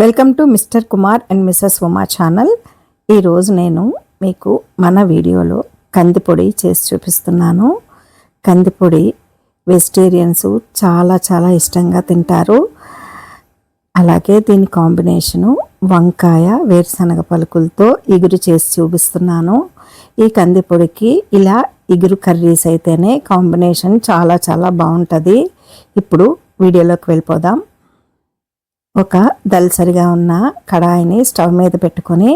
Welcome to Mr Kumar and Mrs Uma channel. ఈరోజు నేను మీకు మన వీడియోలో కందిపొడి చేసి చూపిస్తున్నాను. కందిపొడి వెజిటేరియన్స్ చాలా చాలా ఇష్టంగా తింటారు. అలాగే దీని కాంబినేషను వంకాయ వేరుశనగ పలుకులతో ఇగురు చేసి చూపిస్తున్నాను. ఈ కందిపొడికి ఇలా ఇగురు కర్రీస్ అయితేనే కాంబినేషన్ చాలా చాలా బాగుంటుంది. ఇప్పుడు వీడియోలోకి వెళ్ళిపోదాం. ఒక దల్సరిగా ఉన్న కడాయిని స్టవ్ మీద పెట్టుకొని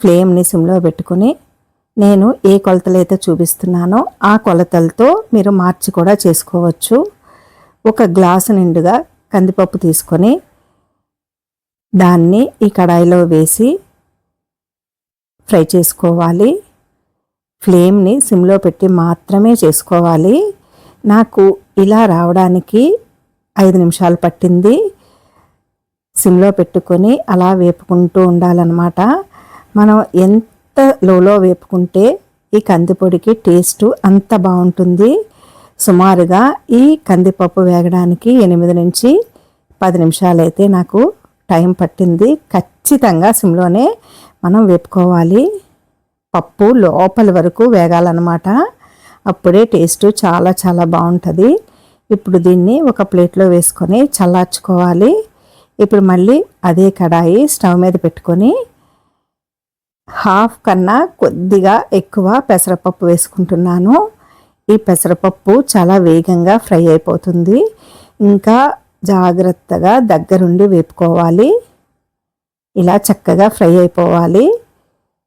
ఫ్లేమ్ని సిమ్లో పెట్టుకొని నేను ఏ కొలతలు అయితే చూపిస్తున్నానో ఆ కొలతలతో మీరు మార్చి కూడా చేసుకోవచ్చు. ఒక గ్లాసు నిండుగా కందిపప్పు తీసుకొని దాన్ని ఈ కడాయిలో వేసి ఫ్రై చేసుకోవాలి. ఫ్లేమ్ని సిమ్లో పెట్టి మాత్రమే చేసుకోవాలి. నాకు ఇలా రావడానికి ఐదు నిమిషాలు పట్టింది. సిమ్లో పెట్టుకొని అలా వేపుకుంటూ ఉండాలన్నమాట. మనం ఎంత లోలో వేపుకుంటే ఈ కందిపొడికి టేస్ట్ అంత బాగుంటుంది. సుమారుగా ఈ కందిపప్పు వేగడానికి ఎనిమిది నుంచి పది నిమిషాలు అయితే నాకు టైం పట్టింది. ఖచ్చితంగా సిమ్లోనే మనం వేపుకోవాలి. పప్పు లోపల వరకు వేగాలన్నమాట. అప్పుడే టేస్ట్ చాలా చాలా బాగుంటుంది. ఇప్పుడు దీన్ని ఒక ప్లేట్లో వేసుకొని చల్లార్చుకోవాలి. ఇప్పుడు మళ్ళీ అదే కడాయి స్టవ్ మీద పెట్టుకొని హాఫ్ కన్నా కొద్దిగా ఎక్కువ పెసరపప్పు వేసుకుంటున్నాను. ఈ పెసరపప్పు చాలా వేగంగా ఫ్రై అయిపోతుంది. ఇంకా జాగ్రత్తగా దగ్గరుండి వేపుకోవాలి. ఇలా చక్కగా ఫ్రై అయిపోవాలి.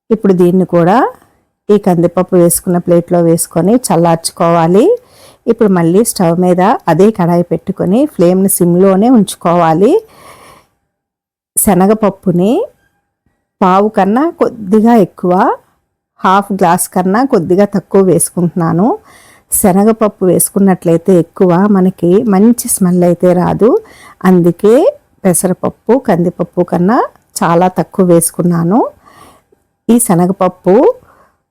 ఇప్పుడు దీన్ని కూడా ఈ కందిపప్పు వేసుకున్న ప్లేట్లో వేసుకొని చల్లార్చుకోవాలి. ఇప్పుడు మళ్ళీ స్టవ్ మీద అదే కడాయి పెట్టుకొని ఫ్లేమ్ని సిమ్లోనే ఉంచుకోవాలి. శనగపప్పుని పావు కన్నా కొద్దిగా ఎక్కువ హాఫ్ గ్లాస్ కన్నా కొద్దిగా తక్కువ వేసుకుంటున్నాను. శనగపప్పు వేసుకున్నట్లయితే ఎక్కువ మనకి మంచి స్మెల్ అయితే రాదు. అందుకే పెసరపప్పు కందిపప్పు కన్నా చాలా తక్కువ వేసుకున్నాను. ఈ శనగపప్పు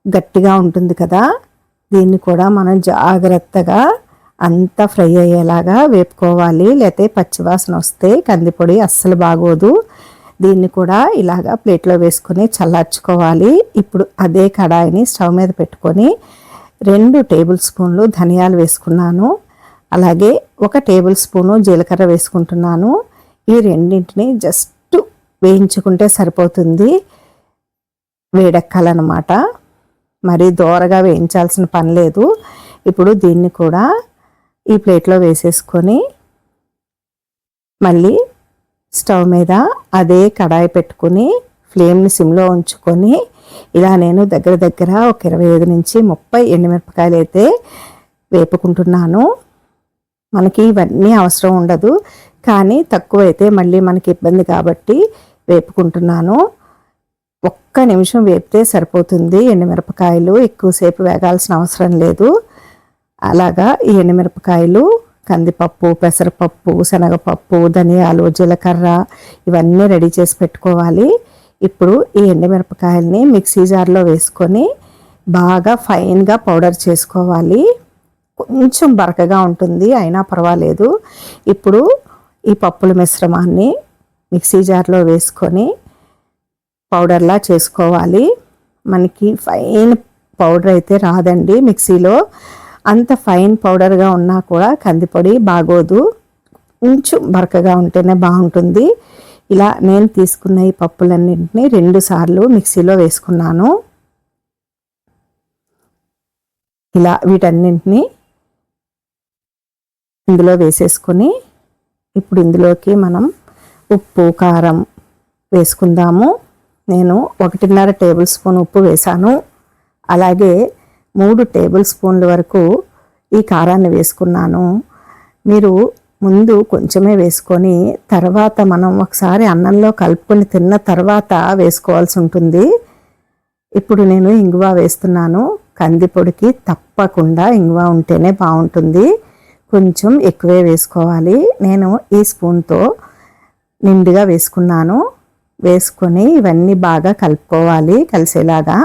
గట్టిగా ఉంటుంది కదా దీన్ని కూడా మనం జాగ్రత్తగా అంతా ఫ్రై అయ్యేలాగా వేపుకోవాలి. లేకపోతే పచ్చివాసన వస్తే కందిపొడి అస్సలు బాగోదు. దీన్ని కూడా ఇలాగా ప్లేట్లో వేసుకొని చల్లార్చుకోవాలి. ఇప్పుడు అదే కడాయిని స్టవ్ మీద పెట్టుకొని రెండు టేబుల్ స్పూన్లు ధనియాలు వేసుకున్నాను. అలాగే ఒక టేబుల్ స్పూను జీలకర్ర వేసుకుంటున్నాను. ఈ రెండింటిని జస్ట్ వేయించుకుంటే సరిపోతుంది. వేడెక్కాలన్నమాట. మరి దోరగా వేయించాల్సిన పని లేదు. ఇప్పుడు దీన్ని కూడా ఈ ప్లేట్లో వేసేసుకొని మళ్ళీ స్టవ్ మీద అదే కడాయి పెట్టుకుని ఫ్లేమ్ని సిమ్లో ఉంచుకొని ఇలా నేను దగ్గర దగ్గర ఒక ఇరవై ఐదు నుంచి ముప్పై ఎండుమిరపకాయలు అయితే వేపుకుంటున్నాను. మనకి ఇవన్నీ అవసరం ఉండదు. కానీ తక్కువైతే మళ్ళీ మనకి ఇబ్బంది కాబట్టి వేపుకుంటున్నాను. ఒక్క నిమిషం వేపితే సరిపోతుంది ఎండుమిరపకాయలు. ఎక్కువసేపు వేగాల్సిన అవసరం లేదు. అలాగా ఈ ఎండుమిరపకాయలు కందిపప్పు పెసరపప్పు శనగపప్పు ధనియాలు జీలకర్ర ఇవన్నీ రెడీ చేసి పెట్టుకోవాలి. ఇప్పుడు ఈ ఎండుమిరపకాయల్ని మిక్సీ జార్లో వేసుకొని బాగా ఫైన్గా పౌడర్ చేసుకోవాలి. కొంచెం బరకగా ఉంటుంది అయినా పర్వాలేదు. ఇప్పుడు ఈ పప్పుల మిశ్రమాన్ని మిక్సీ జార్లో వేసుకొని పౌడర్లా చేసుకోవాలి. మనకి ఫైన్ పౌడర్ అయితే రాదండి మిక్సీలో. అంత ఫైన్ పౌడర్గా ఉన్నా కూడా కందిపొడి బాగోదు. కొంచెం బరకగా ఉంటేనే బాగుంటుంది. ఇలా నేను తీసుకున్న ఈ పప్పులన్నింటినీ రెండు సార్లు మిక్సీలో వేసుకున్నాను. ఇలా వీటన్నింటినీ ఇందులో వేసేసుకొని ఇప్పుడు ఇందులోకి మనం ఉప్పు కారం వేసుకుందాము. నేను ఒకటిన్నర టేబుల్ స్పూన్ ఉప్పు వేశాను. అలాగే మూడు టేబుల్ స్పూన్ల వరకు ఈ కారాన్ని వేసుకున్నాను. మీరు ముందు కొంచెమే వేసుకొని తర్వాత మనం ఒకసారి అన్నంలో కలుపుకొని తిన్న తర్వాత వేసుకోవాల్సి ఉంటుంది. ఇప్పుడు నేను ఇంగువ వేస్తున్నాను. కందిపొడికి తప్పకుండా ఇంగువ ఉంటేనే బాగుంటుంది. కొంచెం ఎక్కువే వేసుకోవాలి. నేను ఈ స్పూన్తో నిండుగా వేసుకున్నాను. వేసుకొని ఇవన్నీ బాగా కలుపుకోవాలి కలిసేలాగా.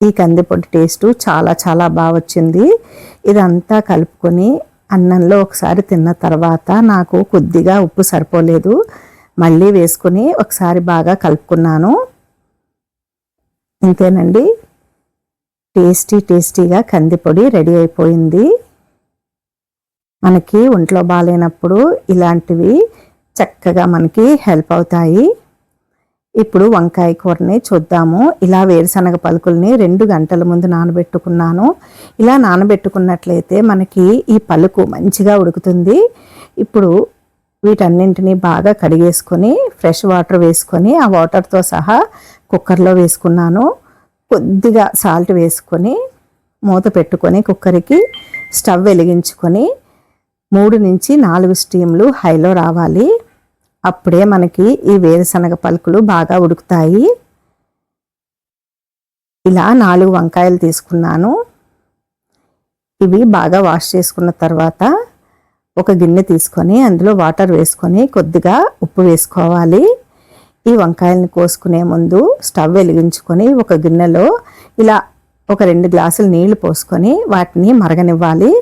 ఈ కందిపొడి టేస్ట్ చాలా చాలా బాగా వచ్చింది. ఇదంతా కలుపుకొని అన్నంలో ఒకసారి తిన్న తర్వాత నాకు కొద్దిగా ఉప్పు సరిపోలేదు. మళ్ళీ వేసుకుని ఒకసారి బాగా కలుపుకున్నాను. ఇంతేనండి. టేస్టీ టేస్టీగా కందిపొడి రెడీ అయిపోయింది. మనకి ఒంట్లో బాగాలేనప్పుడు ఇలాంటివి చక్కగా మనకి హెల్ప్ అవుతాయి. ఇప్పుడు వంకాయ కూరని చూద్దాము. ఇలా వేరుశనగ పలుకుల్ని రెండు గంటల ముందు నానబెట్టుకున్నాను. ఇలా నానబెట్టుకున్నట్లయితే మనకి ఈ పలుకు మంచిగా ఉడుకుతుంది. ఇప్పుడు వీటన్నింటినీ బాగా కడిగేసుకొని ఫ్రెష్ వాటర్ వేసుకొని ఆ వాటర్తో సహా కుక్కర్లో వేసుకున్నాను. కొద్దిగా సాల్ట్ వేసుకొని మూత పెట్టుకొని కుక్కర్కి స్టవ్ వెలిగించుకొని మూడు నుంచి నాలుగు స్టీమ్లు హైలో రావాలి. అప్పుడే మనకి ఈ వేరుశనగ పలుకులు బాగా ఉడుకుతాయి. ఇలా నాలుగు వంకాయలు తీసుకున్నాను. ఇవి బాగా వాష్ చేసుకున్న తర్వాత ఒక గిన్నె తీసుకొని అందులో వాటర్ వేసుకొని కొద్దిగా ఉప్పు వేసుకోవాలి. ఈ వంకాయలను కోసుకునే ముందు స్టవ్ వెలిగించుకొని ఒక గిన్నెలో ఇలా ఒక రెండు గ్లాసులు నీళ్ళు పోసుకొని వాటిని మరగనివ్వాలి.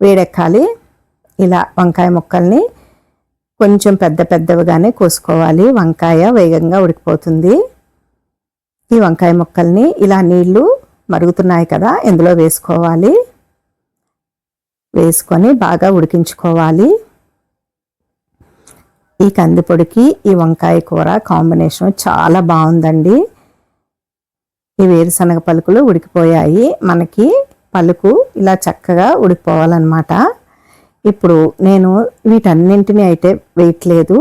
వేడెక్కాలి. ఇలా వంకాయ ముక్కల్ని కొంచెం పెద్ద పెద్దవిగానే కోసుకోవాలి. వంకాయ వేగంగా ఉడికిపోతుంది. ఈ వంకాయ ముక్కల్ని ఇలా నీళ్ళు మరుగుతున్నాయి కదా ఇందులో వేసుకోవాలి. వేసుకొని బాగా ఉడికించుకోవాలి. ఈ కందిపొడికి ఈ వంకాయ కూర కాంబినేషన్ చాలా బాగుందండి. ఈ వేరుశనగ పలుకులు ఉడికిపోయాయి. మనకి పలుకు ఇలా చక్కగా ఉడికిపోవాలన్నమాట. ఇప్పుడు నేను వీటన్నింటినీ అయితే వేయట్లేదు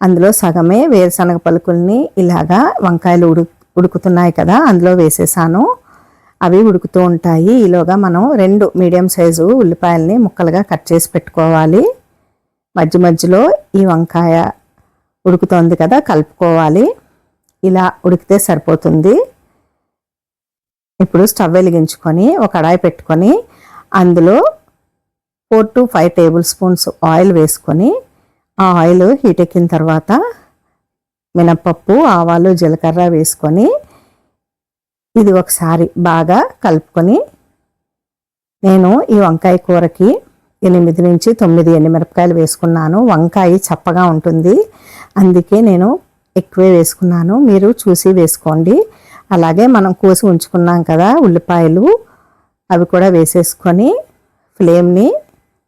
అందులో సగమే వేరుశనగ పలుకుల్ని ఇలాగా వంకాయలు ఉడు ఉడుకుతున్నాయి కదా అందులో వేసేసాను. అవి ఉడుకుతూ ఉంటాయి. ఈలోగా మనం రెండు మీడియం సైజు ఉల్లిపాయల్ని ముక్కలుగా కట్ చేసి పెట్టుకోవాలి. మధ్య మధ్యలో ఈ వంకాయ ఉడుకుతోంది కదా కలుపుకోవాలి. ఇలా ఉడికితే సరిపోతుంది. ఇప్పుడు స్టవ్ వెలిగించుకొని ఒక కడాయి పెట్టుకొని అందులో four to five tablespoons oil వేసుకొని ఆ ఆయిల్ హీట్ ఎక్కిన తర్వాత మినప్పప్పు ఆవాలు జీలకర్ర వేసుకొని ఇది ఒకసారి బాగా కలుపుకొని నేను ఈ వంకాయ కూరకి ఎనిమిది నుంచి తొమ్మిది ఎండుమిరపకాయలు వేసుకున్నాను. వంకాయ చప్పగా ఉంటుంది. అందుకే నేను ఎక్కువే వేసుకున్నాను. మీరు చూసి వేసుకోండి. అలాగే మనం కోసి ఉంచుకున్నాం కదా ఉల్లిపాయలు అవి కూడా వేసేసుకొని ఫ్లేమ్ని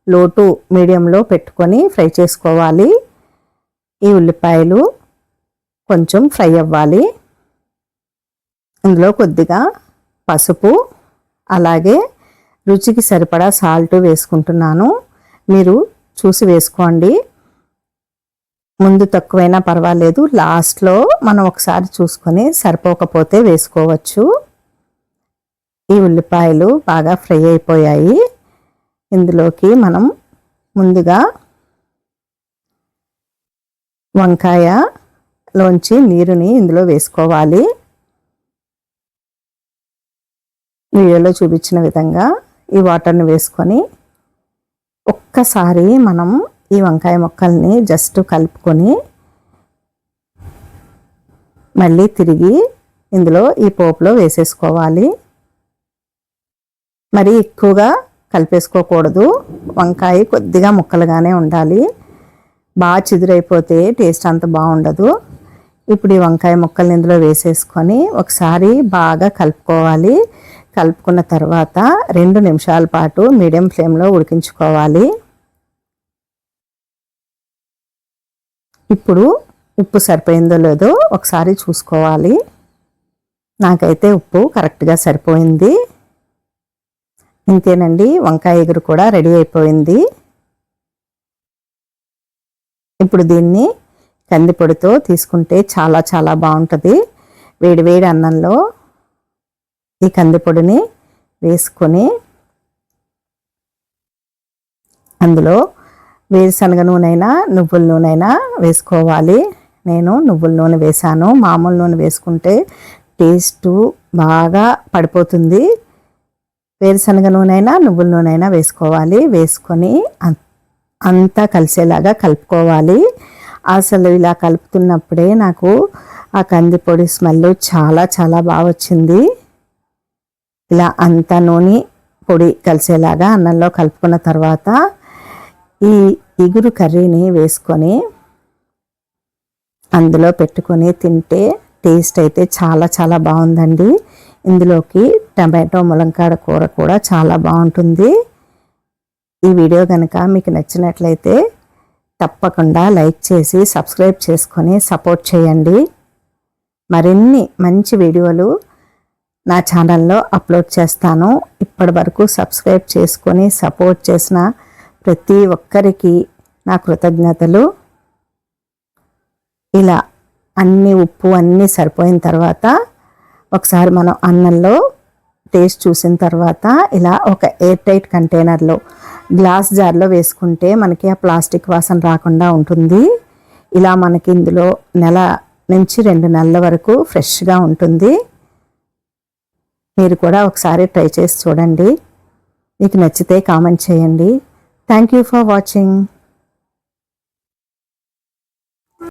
లోటు మీడియంలో పెట్టుకొని ఫ్రై చేసుకోవాలి. ఈ ఉల్లిపాయలు కొంచెం ఫ్రై అవ్వాలి. ఇందులో కొద్దిగా పసుపు అలాగే రుచికి సరిపడా సాల్ట్ వేసుకుంటున్నాను. మీరు చూసి వేసుకోండి. ముందు తక్కువైనా పర్వాలేదు. లాస్ట్లో మనం ఒకసారి చూసుకొని సరిపోకపోతే వేసుకోవచ్చు. ఈ ఉల్లిపాయలు బాగా ఫ్రై అయిపోయాయి. ఇందులోకి మనం ముందుగా వంకాయలోంచి నీరుని ఇందులో వేసుకోవాలి. వీడియోలో చూపించిన విధంగా ఈ వాటర్ని వేసుకొని ఒక్కసారి మనం ఈ వంకాయ మొక్కల్ని జస్ట్ కలుపుకొని మళ్ళీ తిరిగి ఇందులో ఈ పోపులో వేసేసుకోవాలి. మరి ఎక్కువగా కలిపేసుకోకూడదు. వంకాయ కొద్దిగా ముక్కలుగానే ఉండాలి. బాగా చిదురైపోతే టేస్ట్ అంత బాగుండదు. ఇప్పుడు ఈ వంకాయ ముక్కల్ని ఇందులో వేసేసుకొని ఒకసారి బాగా కలుపుకోవాలి. కలుపుకున్న తర్వాత రెండు నిమిషాల పాటు మీడియం ఫ్లేమ్లో ఉడికించుకోవాలి. ఇప్పుడు ఉప్పు సరిపోయిందో లేదో ఒకసారి చూసుకోవాలి. నాకైతే ఉప్పు కరెక్ట్గా సరిపోయింది. ఇంతేనండి. వంకాయ ఎగురు కూడా రెడీ అయిపోయింది. ఇప్పుడు దీన్ని కందిపొడితో తీసుకుంటే చాలా చాలా బాగుంటుంది. వేడి వేడి అన్నంలో ఈ కందిపొడిని వేసుకొని అందులో వేరుశనగ నూనె నువ్వుల నూనె వేసుకోవాలి. నేను నువ్వుల నూనె వేసాను మామూలు నూనె వేసుకుంటే టేస్టు బాగా పడిపోతుంది. వేరుశనగ నూనె అయినా నువ్వుల నూనె అయినా వేసుకోవాలి. వేసుకొని అంతా కలిసేలాగా కలుపుకోవాలి. అసలు ఇలా కలుపుతున్నప్పుడే నాకు ఆ కందిపొడి స్మెల్ చాలా చాలా బాగా వచ్చింది. ఇలా అంత నూనె పొడి కలిసేలాగా అన్నంలో కలుపుకున్న తర్వాత ఈ ఇగురు కర్రీని వేసుకొని అందులో పెట్టుకొని తింటే టేస్ట్ అయితే చాలా చాలా బాగుందండి. ఇందులోకి టమాటో ములంకాడ కూర కూడా చాలా బాగుంటుంది. ఈ వీడియో కనుక మీకు నచ్చినట్లయితే తప్పకుండా లైక్ చేసి సబ్స్క్రైబ్ చేసుకొని సపోర్ట్ చేయండి. మరిన్ని మంచి వీడియోలు నా ఛానల్లో అప్లోడ్ చేస్తాను. ఇప్పటి వరకు సబ్స్క్రైబ్ చేసుకొని సపోర్ట్ చేసిన ప్రతి ఒక్కరికి నా కృతజ్ఞతలు. ఇలా అన్ని ఉప్పు అన్నీ సరిపోయిన తర్వాత ఒకసారి మనం అన్నంలో టేస్ట్ చూసిన తర్వాత ఇలా ఒక ఎయిర్ టైట్ కంటైనర్లో గ్లాస్ జార్లో వేసుకుంటే మనకి ఆ ప్లాస్టిక్ వాసన రాకుండా ఉంటుంది. ఇలా మనకి ఇందులో నెల నుంచి రెండు నెలల వరకు ఫ్రెష్గా ఉంటుంది. మీరు కూడా ఒకసారి ట్రై చేసి చూడండి. మీకు నచ్చితే కామెంట్ చేయండి. Thank you for watching